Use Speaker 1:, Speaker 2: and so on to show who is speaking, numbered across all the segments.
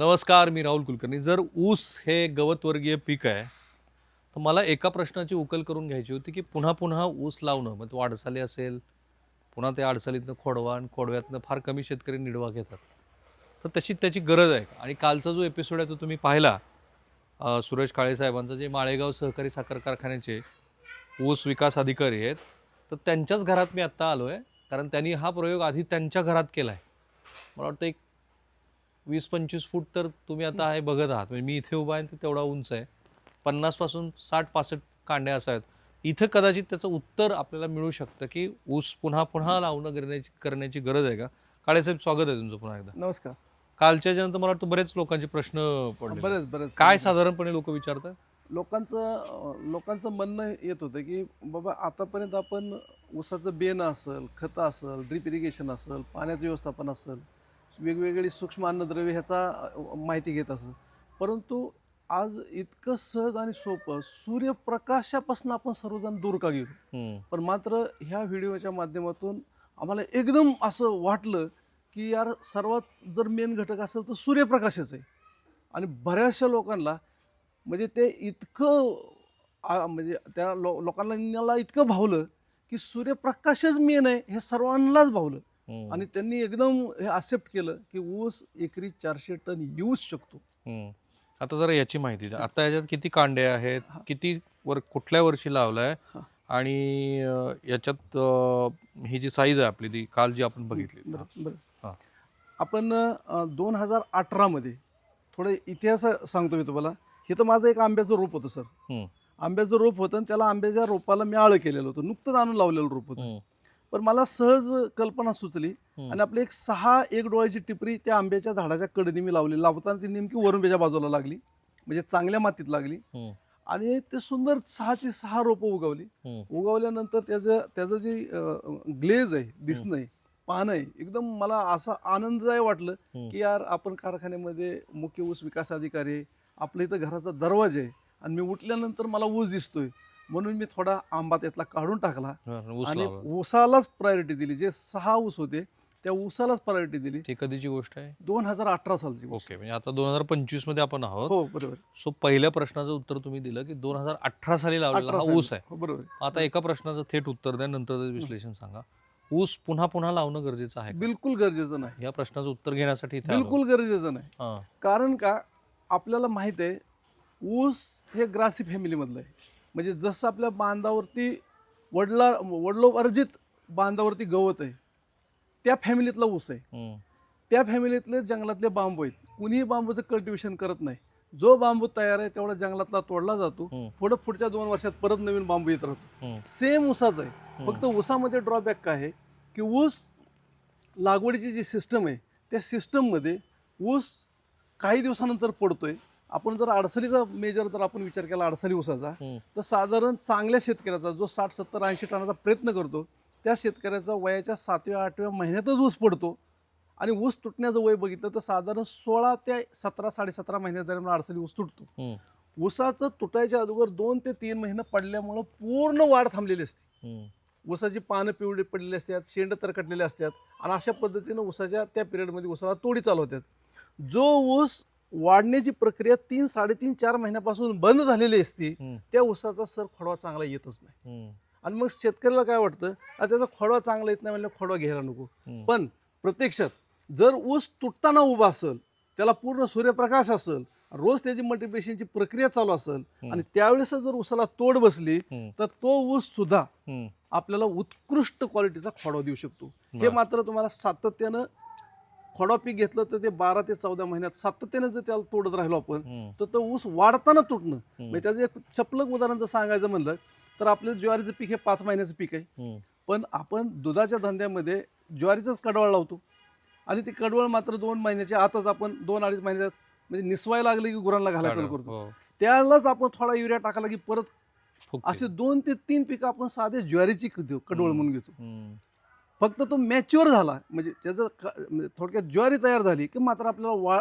Speaker 1: नमस्कार मी राहुल कुलकर्णी. जर ऊस हे गवतवर्गीय पीक आहे तर मला एका प्रश्नाची उकल करून घ्यायची होती की पुन्हा पुन्हा ऊस लावणं मग तो अडसाली असेल पुन्हा त्या अडसालीतनं खोडवा आणि खोडव्यातनं फार कमी शेतकरी निडवा घेतात. तर तशी त्याची गरज आहे. आणि कालचा जो एपिसोड आहे तो तुम्ही पाहिला. सुरेश काळे साहेबांचा जे माळेगाव सहकारी साखर कारखान्याचे ऊस विकास अधिकारी आहेत तर त्यांच्याच घरात मी आत्ता आलो आहे कारण त्यांनी हा प्रयोग आधी त्यांच्या घरात केला आहे मला वाटतं एक वीस पंचवीस फूट तर तुम्ही आता आहे बघत आहात. म्हणजे मी इथे उभा आहे तर तेवढा उंच आहे. पन्नासपासून साठ पासष्ट कांड्या असायत इथं कदाचित त्याचं उत्तर आपल्याला मिळू शकतं की ऊस पुन्हा पुन्हा लावणं करण्याची करण्याची गरज आहे का? काळेसाहेब स्वागत आहे तुमचं पुन्हा एकदा.
Speaker 2: नमस्कार.
Speaker 1: कालच्या नंतर मला वाटतं बरेच लोकांचे प्रश्न पडले
Speaker 2: बरेच बरेच.
Speaker 1: काय साधारणपणे लोक विचारतात?
Speaker 2: लोकांचं लोकांचं म्हणणं येत होतं की बाबा आतापर्यंत आपण ऊसाचं बेन असेल खतं असेल ड्रिप इरिगेशन असेल पाण्याचं व्यवस्थापन असेल वेगवेगळी सूक्ष्म अन्नद्रव्य ह्याचा माहिती घेत असेल परंतु आज इतकं सहज आणि सोपं सूर्यप्रकाशापासून आपण सर्वजण दूर का गेलो? पण मात्र ह्या व्हिडिओच्या माध्यमातून आम्हाला एकदम असं वाटलं की यार सर्वात जर मेन घटक असेल तर सूर्यप्रकाशच आहे. आणि बऱ्याचशा लोकांना म्हणजे ते इतकं म्हणजे त्या लो लोकांना इतकं भावलं की सूर्यप्रकाशच मेन आहे हे सर्वांनाच भावलं. आणि त्यांनी एकदम हे एक्सेप्ट केलं की ऊस एकरी चारशे टन येऊच शकतो
Speaker 1: हम्म. आता जरा याची माहिती द्या आता याच्यात किती कांडे आहेत
Speaker 2: हा.
Speaker 1: किती वर कुठल्या वर्षी लावलाय
Speaker 2: हा.
Speaker 1: आणि अं, याच्यात अं, ही जी साईज आहे आपली ती काल जी आपण बघितली
Speaker 2: बरं. बरं
Speaker 1: हा.
Speaker 2: आपण दोन हजार अठरामध्ये थोडं इतिहास सांगतो मी तुम्हाला हे तर माझं एक आंब्याचं रोप होतं सर
Speaker 1: हम्म.
Speaker 2: आंब्याचं रोप होतं आणि त्याला आंब्याच्या रोपाला मी आळं केलेलं होतं नुकतंच आणून लावलेलं रोप होतं
Speaker 1: हम्म,
Speaker 2: पण मला सहज कल्पना सुचली. आणि आपली एक सहा एक डोळ्याची टिपरी त्या आंब्याच्या झाडाच्या कडेने मी लावली लावताना ती नेमकी वरुंब्याच्या बाजूला लागली म्हणजे चांगल्या मातीत लागली. आणि ते सुंदर सहाची सहा रोपं उगवली. उगवल्यानंतर त्याचं त्याचं जे ग्लेज आहे दिसणं आहे पानं आहे एकदम मला असं आनंददायक वाटलं. की यार आपण कारखान्यामध्ये मुख्य ऊस विकास अधिकारी आहे आपल्या इथं घराचा दरवाजा आहे आणि मी उठल्यानंतर मला ऊस दिसतोय म्हणून मी थोडा आंबा त्यातला काढून टाकला आणि. ऊसालाच प्रायोरिटी दिली जे सहा ऊस होते त्या ऊसालाच प्रायोरिटी दिली
Speaker 1: ही कधीची गोष्ट आहे
Speaker 2: दोन हजार अठरा सालची.
Speaker 1: ओके म्हणजे आता दोन हजार पंचवीसमध्ये आपण आहोत
Speaker 2: हो बरोबर
Speaker 1: सो पहिल्या प्रश्नाचं उत्तर तुम्ही दिलं की दोन हजार अठरा साली लावलेला
Speaker 2: 18
Speaker 1: हा
Speaker 2: साली.
Speaker 1: ऊस आहे
Speaker 2: हो, बरोबर
Speaker 1: आता एका प्रश्नाचं थेट उत्तर द्या नंतर विश्लेषण सांगा ऊस पुन्हा पुन्हा लावणं गरजेचं आहे का?
Speaker 2: बिलकुल गरजेचं नाही
Speaker 1: या प्रश्नाचं उत्तर घेण्यासाठी.
Speaker 2: बिलकुल गरजेचं नाही. कारण का आपल्याला माहीत आहे ऊस हे ग्रासी फॅमिलीमधलं आहे म्हणजे जसं आपल्या बांधावरती वडला वडलोपार्जित बांधावरती गवत आहे त्या फॅमिलीतला ऊस आहे. त्या फॅमिलीतले जंगलातले बांबू आहेत कुणीही बांबूचं कल्टिवेशन करत नाही जो बांबू तयार आहे तेवढा जंगलातला तोडला जातो. पुढं पुढच्या दोन वर्षात परत नवीन बांबू येत राहतो. सेम ऊसाचं आहे. फक्त ऊसामध्ये ड्रॉबॅक काय आहे की ऊस लागवडीची जी सिस्टम आहे त्या सिस्टममध्ये ऊस काही दिवसानंतर पडतोय आपण जर अडसरीचा मेजर जर आपण विचार केला अडसरी ऊसाचा. तर साधारण चांगल्या शेतकऱ्याचा जो साठ सत्तर ऐंशी टनाचा प्रयत्न करतो त्या शेतकऱ्याचा वयाच्या सातव्या आठव्या महिन्यातच ऊस पडतो आणि ऊस तुटण्याचं वय बघितलं तर साधारण सोळा ते सतरा साडेसतरा महिन्या दरम्यान अडसरी ऊस तुटतो. ऊसाचं तुटायच्या अगोदर दोन ते तीन महिने पडल्यामुळं पूर्ण वाढ थांबलेली असते. ऊसाची पानं पिवळी पडलेली असतात शेंड तरकटलेले असतात आणि अशा पद्धतीनं ऊसाच्या त्या पिरियडमध्ये ऊसाला तोडी चालू होतात जो ऊस वाढण्याची प्रक्रिया तीन साडेतीन चार महिन्यापासून बंद झालेली असते. त्या ऊसाचा सर खोडवा चांगला येतच नाही. आणि मग शेतकऱ्याला काय वाटतं त्याचा खोडवा चांगला येत नाही म्हणजे खोडवा घ्यायला नको. पण प्रत्यक्षात जर ऊस तुटताना उभा असेल त्याला पूर्ण सूर्यप्रकाश असेल रोज त्याची मल्टिप्लिकेशनची प्रक्रिया चालू असेल आणि त्यावेळेस जर ऊसाला तोड बसली. तर तो ऊस सुद्धा. आपल्याला उत्कृष्ट क्वालिटीचा खोडवा देऊ शकतो हे. मात्र तुम्हाला सातत्यानं खोडवा पीक घेतलं तर ते बारा ते चौदा महिन्यात सातत्यानं जर त्याला तोडत राहिलो आपण. तर तो ऊस वाढताना तुटणं. म्हणजे त्याचं एक चपलक उदाहरण जर सांगायचं म्हणलं तर आपलं ज्वारीचं पीक हे पाच महिन्याचं पीक आहे. पण आपण दुधाच्या धंद्यामध्ये ज्वारीचंच कडवळ लावतो आणि ती कडवळ मात्र दोन महिन्याच्या आतच आपण दोन अडीच महिन्यात म्हणजे निसवायला लागले की गुरांना घालायला चालू करतो
Speaker 1: हो.
Speaker 2: त्यालाच आपण थोडा युरिया टाकला की परत. असे दोन ते तीन पिकं आपण साधे ज्वारीची कडवळ. म्हणून घेतो. फक्त तो मॅच्युअर झाला. म्हणजे त्याचं क- म्हणजे थोडक्यात ज्वारी तयार झाली की मात्र आपल्याला वा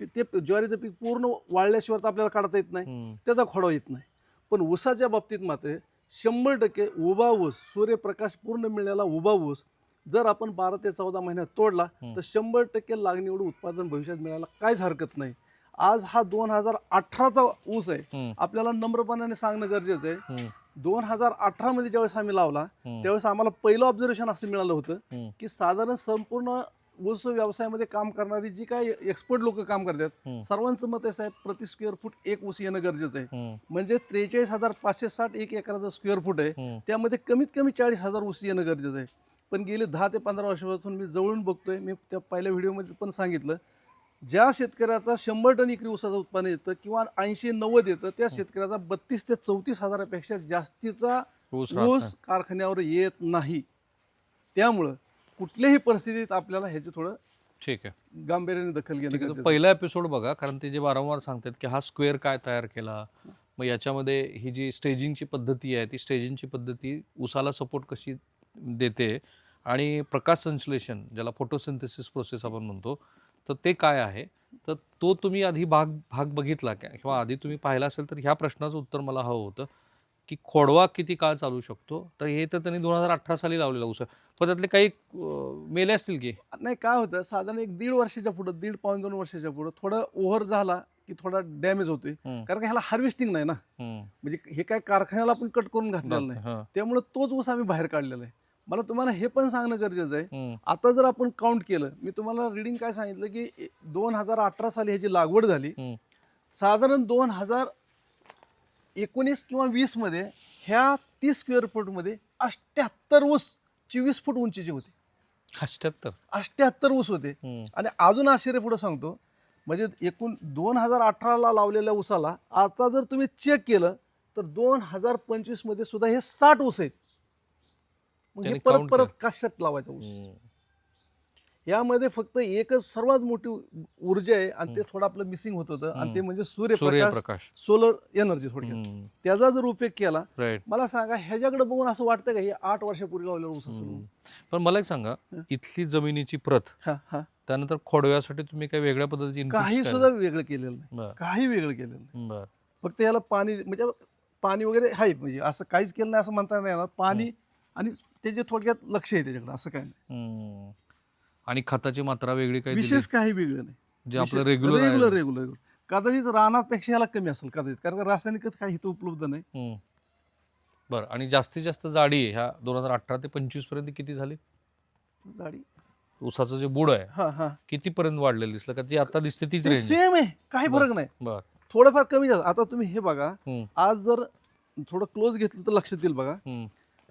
Speaker 2: ते ज्वारीचं पीक पूर्ण वाळल्याशिवाय तर आपल्याला काढता येत नाही. त्याचा खोडवा येत नाही. पण ऊसाच्या बाबतीत मात्र शंभर टक्के उभा ऊस सूर्यप्रकाश पूर्ण मिळालेला उभा ऊस जर आपण बारा ते चौदा महिन्यात तोडला. तर शंभर टक्के लागणी एवढं उत्पादन भविष्यात मिळायला काहीच हरकत नाही. आज हा दोन हजार अठराचा ऊस आहे. आपल्याला नम्रपणाने सांगणं गरजेचं आहे. दोन हजार अठरा मध्ये ज्यावेळेस आम्ही लावला त्यावेळेस आम्हाला पहिलं ऑब्झर्वेशन असं मिळालं होतं. की साधारण संपूर्ण ऊस व्यवसायामध्ये काम करणारी जी काही एक्सपर्ट लोक काम करतात. सर्वांचं मत असं आहे प्रति स्क्वेअर फूट एक ऊस येणं गरजेचं आहे म्हणजे त्रेचाळीस हजार पाचशे साठ एक एकराचा स्क्वेअर फूट आहे. त्यामध्ये कमीत कमी चाळीस हजार ऊस येणं गरजेचं आहे पण गेले दहा ते पंधरा वर्षापासून मी जवळून बघतोय मी त्या पहिल्या व्हिडिओमध्ये पण सांगितलं ज्या शेतकऱ्याचा शंभर टन इकरी ऊसाचं उत्पन्न येतं किंवा ऐंशी नव्वद येतं त्या शेतकऱ्याचा बत्तीस ते चौतीस हजारापेक्षा जास्तीचा
Speaker 1: ऊस.
Speaker 2: कारखान्यावर येत नाही त्यामुळं कुठल्याही परिस्थितीत आपल्याला ह्याची थोडं
Speaker 1: ठीक आहे
Speaker 2: गांभीर्याने दखल घेणं.
Speaker 1: पहिला एपिसोड बघा कारण ते जे वारंवार सांगतात की हा स्क्वेअर काय तयार केला मग याच्यामध्ये ही जी स्टेजिंगची पद्धती आहे ती स्टेजिंगची पद्धती उसाला सपोर्ट कशी देते आणि प्रकाश संश्लेषण ज्याला फोटोसिंथेसिस प्रोसेस आपण म्हणतो तर ते काय आहे? तर तो तुम्ही आधी भाग भाग बघितला का? किंवा आधी तुम्ही पाहिला असेल तर ह्या प्रश्नाचं उत्तर मला हवं होतं की खोडवा किती काळ चालू शकतो? तर हे तर त्यांनी दोन हजार अठरा साली लावलेलं आहे. पण त्यातले काही मेले असतील की?
Speaker 2: नाही काय होतं साधारण एक दीड वर्षाच्या पुढं दीड पाऊन दोन वर्षाच्या पुढं थोडं ओव्हर झाला की थोडा डॅमेज होतोय. कारण का ह्याला हार्वेस्टिंग नाही ना. म्हणजे हे काय कारखान्याला आपण कट करून घातलेलं नाही. त्यामुळे तोच ऊस आम्ही बाहेर काढलेला आहे. मला तुम्हाला हे पण सांगणं गरजेचं आहे. आता जर आपण काउंट केलं मी तुम्हाला रिडिंग काय सांगितलं की दोन हजार अठरा साली ह्याची लागवड झाली. साधारण दोन हजार एकोणीस किंवा वीसमध्ये ह्या तीस स्क्वेअर फूटमध्ये अष्ट्याहत्तर ऊस चोवीस फूट उंचीचे होते.
Speaker 1: अष्ट्याहत्तर
Speaker 2: अष्ट्याहत्तर ऊस होते. आणि अजून आश्चर्य पुढे सांगतो. म्हणजे एकूण दोन हजार अठराला लावलेल्या ऊसाला आता जर तुम्ही चेक केलं तर दोन हजार पंचवीसमध्ये सुद्धा हे साठ ऊस आहेत. मग हे
Speaker 1: त्यांनी
Speaker 2: परत
Speaker 1: count
Speaker 2: परत कशात लावायचं ऊस?
Speaker 1: हम्म.
Speaker 2: यामध्ये फक्त एकच सर्वात मोठी ऊर्जा आहे आणि ते थोडं आपलं मिसिंग होत होतं आणि ते
Speaker 1: हम्म.
Speaker 2: म्हणजे सूर्यप्रकाश
Speaker 1: सूर्यप्रकाश.
Speaker 2: सोलर एनर्जी थोडक्यात. त्याचा जर उपयोग केला
Speaker 1: राईट
Speaker 2: मला सांगा ह्याच्याकडे बघून असं वाटतं का हे आठ वर्षापूर्वी लावलेलं ऊस असेल? म्हणून?
Speaker 1: पण मला एक सांगा
Speaker 2: हं.
Speaker 1: इथली जमिनीची प्रत
Speaker 2: हा हा.
Speaker 1: त्यानंतर खोडव्यासाठी तुम्ही काही वेगळ्या पद्धतीची inputs
Speaker 2: काही
Speaker 1: काय-
Speaker 2: सुद्धा वेगळं केलेलं नाही.
Speaker 1: बर.
Speaker 2: काही वेगळं केलेलं नाही.
Speaker 1: बर.
Speaker 2: फक्त याला पाणी म्हणजे पाणी वगैरे आहे म्हणजे असं काहीच केलं नाही असं म्हणता नाही येणार. पाणी आणि त्याचे थोडक्यात लक्ष आहे त्याच्याकडे असं काय नाही.
Speaker 1: हम्म. आणि खताची मात्रा वेगळी काही दिली?
Speaker 2: विशेष काही वेगळं नाही.
Speaker 1: जे आपलं
Speaker 2: विशेष-
Speaker 1: रेग्युलर
Speaker 2: रेग्युलर रेग्युलर कदाचित रानापेक्षा याला कमी असेल कदाचित. कारण का रासायनिकच काही इथं उपलब्ध नाही.
Speaker 1: बरं आणि जास्तीत जास्त जाडी आहे ह्या दोन हजार अठरा ते पंचवीसपर्यंत किती झाली?
Speaker 2: झाडी
Speaker 1: ऊसाचं जे बुड आहे
Speaker 2: हा हा.
Speaker 1: किती पर्यंत वाढलेलं दिसलं? का ती आता दिसते तीच रेंज
Speaker 2: सेम आहे काही. फरक नाही.
Speaker 1: बर.
Speaker 2: थोडंफार कमी जास्त. आता तुम्ही हे बघा
Speaker 1: हम्म.
Speaker 2: आज जर थोडं क्लोज घेतलं तर लक्षात येईल बघा.
Speaker 1: हम्म.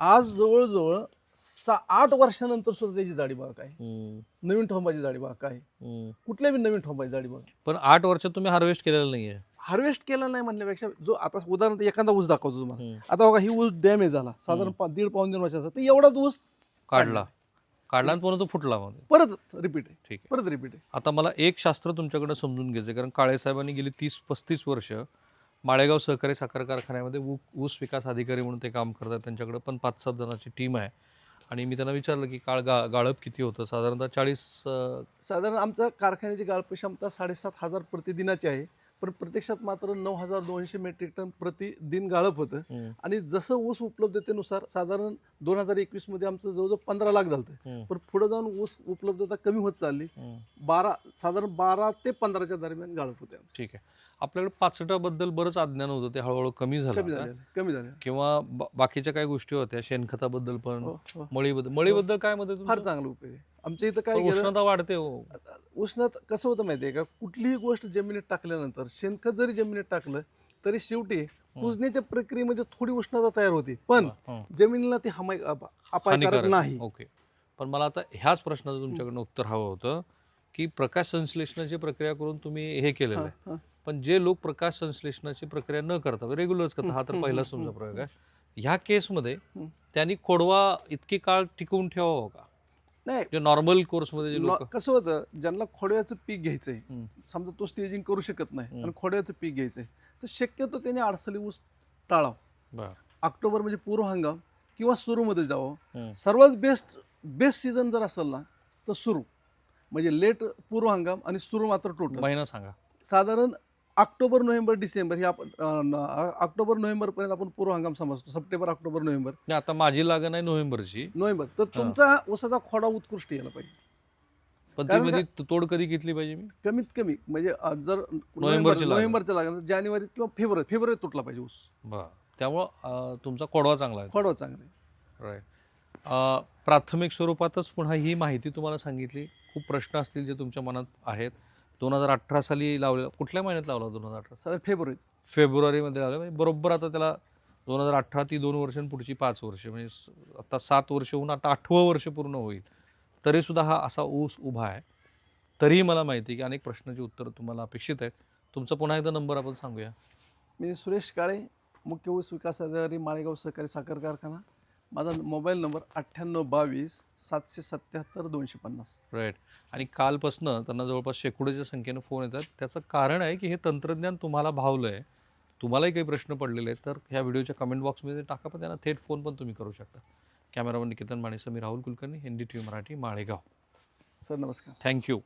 Speaker 2: आज जवळजवळ सा आठ वर्षानंतर सुद्धा त्याची जाडी काय
Speaker 1: हम्म.
Speaker 2: नवीन ठोंबाची जाडी काय
Speaker 1: हम्म.
Speaker 2: कुठल्या बी नवीन ठोंबाची जाडी बघा
Speaker 1: पण आठ वर्षात तुम्ही हार्वेस्ट केलेलं नाहीये.
Speaker 2: हार्वेस्ट केला नाही म्हणण्यापेक्षा जो आता उदाहरण एखादा ऊस दाखवतो तुम्हाला. आता बघा ही ऊस डॅमेज झाला. साधारण दीड पाऊन दोन वर्षाचा. तर एवढाच ऊस
Speaker 1: काढला. काढला. आणि पुन्हा तो फुटला
Speaker 2: परत रिपीट आहे.
Speaker 1: ठीक आहे.
Speaker 2: परत रिपीट आहे.
Speaker 1: आता मला एक शास्त्र तुमच्याकडे समजून घ्यायचं आहे, कारण काळे साहेबांनी गेली तीस पस्तीस वर्ष माळेगाव सहकारी साखर कारखान्यामध्ये ऊ ऊस विकास अधिकारी म्हणून ते काम करतात त्यांच्याकडे. पण पाच सात जणांची टीम आहे. आणि मी त्यांना विचारलं की काळ गा गाळप किती होतं? साधारणतः चाळीस
Speaker 2: साधारण आमचा कारखान्याची गाळप क्षमता साडेसात हजार प्रतिदिनाची आहे. पण प्रत्यक्षात मात्र नऊ हजार दोनशे मेट्रिक टन प्रतिदिन गाळप होतं. आणि जसं ऊस उपलब्धतेनुसार साधारण दोन हजार एकवीसमध्ये आमचं जवळजवळ पंधरा लाख झालं पण पुढे जाऊन ऊस उपलब्धता कमी होत चालली. बारा साधारण बारा ते पंधराच्या दरम्यान गाळप होते.
Speaker 1: ठीक आहे. आपल्याकडे पाचटाबद्दल बरंच अज्ञान होतं. ते हळूहळू कमी झालं
Speaker 2: कमी. झाले कमी झाले
Speaker 1: किंवा बाकीच्या काही गोष्टी होत्या. शेणखताबद्दल पण
Speaker 2: हो, हो.
Speaker 1: मळीबद्दल. मळीबद्दल काय मध्ये
Speaker 2: फार चांगला उपयोग आहे. आमच्या इथं काय
Speaker 1: उष्णता वाढते हो.
Speaker 2: उष्णत कसं होतं माहितीये का? कुठलीही गोष्ट जमिनीत टाकल्यानंतर शेणखत जरी जमिनीत टाकलं तरी शेवटी कुजण्याच्या प्रक्रियेमध्ये थोडी उष्णता तयार होते. पण. जमिनीला ती हमाय अप- अपायकारक नाही.
Speaker 1: ओके. पण मला आता ह्याच प्रश्नाचं तुमच्याकडनं उत्तर हवं होतं की प्रकाश संश्लेषणाची प्रक्रिया करून तुम्ही हे केलेलं आहे.
Speaker 2: हं.
Speaker 1: पण जे लोक प्रकाश संश्लेषणाची प्रक्रिया न करता रेग्युलरच करतात हा तर
Speaker 2: हं,
Speaker 1: पहिलाच तुमचा प्रयोग आहे. ह्या केसमध्ये. त्यांनी खोडवा इतकी काळ टिकवून ठेवावं का?
Speaker 2: नाही.
Speaker 1: जे नॉर्मल कोर्समध्ये जे लोक
Speaker 2: न- कसं होतं ज्यांना खोडव्याचं पीक घ्यायचंय. समजा तो स्टेजिंग करू शकत नाही. आणि खोडव्याचं पीक घ्यायचंय तर शक्यतो त्याने अडसली ऊस टाळावं.
Speaker 1: बरं.
Speaker 2: ऑक्टोबर म्हणजे पूर्व हंगाम किंवा सुरूमध्ये जावं. सर्वात बेस्ट बेस्ट सीझन जर असेल ना तर सुरू. म्हणजे लेट पूर्व हंगाम आणि सुरू मात्र टोटल
Speaker 1: महिना सांगा.
Speaker 2: साधारण ऑक्टोबर नोव्हेंबर डिसेंबर ही आपण ऑक्टोबर नोव्हेंबरपर्यंत आपण पूर्व हंगाम समजतो. September October November.
Speaker 1: नाही, आता माझी लागण आहे नोव्हेंबरची.
Speaker 2: नोव्हेंबर. तर तुमचा ऊसाचा खोडा उत्कृष्ट यायला पाहिजे.
Speaker 1: पण ती
Speaker 2: कारण
Speaker 1: मध्ये तोड कधी घेतली पाहिजे मी?
Speaker 2: कमीत कमी म्हणजे अं, जर
Speaker 1: नोव्हेंबरची लागण.
Speaker 2: नोव्हेंबरच्या लागणार जानेवारी किंवा फेब्रुवारी फेब्रुवारी तुटला पाहिजे ऊस.
Speaker 1: बरं. त्यामुळं अं, तुमचा कोडवा चांगला आहे.
Speaker 2: खोडवा चांगला आहे.
Speaker 1: राईट प्राथमिक स्वरूपातच पुन्हा ही माहिती तुम्हाला सांगितली. खूप प्रश्न असतील जे तुमच्या मनात आहेत. दोन हजार अठरा साली लावलेला कुठल्या महिन्यात लावला दोन हजार अठरा?
Speaker 2: साधारण फेब्रुवारी.
Speaker 1: फेब्रुवारीमध्ये लावला. म्हणजे बरोबर आता त्याला दोन हजार अठरा ती दोन वर्ष आणि पुढची पाच वर्ष. म्हणजे स- आता सात वर्ष होऊन आता आठवं वर्ष पूर्ण होईल. तरीसुद्धा हा असा ऊस उभा आहे. तरीही मला माहिती आहे की अनेक प्रश्नाची उत्तरं तुम्हाला अपेक्षित आहेत. तुमचा पुन्हा एकदा नंबर आपण सांगूया.
Speaker 2: मी सुरेश काळे मुख्य ऊस विकास अधिकारी माळेगाव सहकारी साखर कारखाना. माझा मोबाईल नंबर अठ्ठ्याण्णव बावीस सातशे सत्याहत्तर दोनशे पन्नास.
Speaker 1: राईट आणि कालपासनं त्यांना जवळपास शेकडोच्या संख्येनं फोन येतात. त्याचं कारण आहे की हे तंत्रज्ञान तुम्हाला भावलं आहे तुम्हालाही काही प्रश्न पडलेले आहेत तर ह्या व्हिडिओच्या कमेंट बॉक्समध्ये टाका पण त्यांना थेट फोन पण तुम्ही करू शकता. कॅमेरामन निकेतन माणेसं मी Rahul Kulkarni N D T V Marathi Malegaon.
Speaker 2: Sir नमस्कार.
Speaker 1: Thank you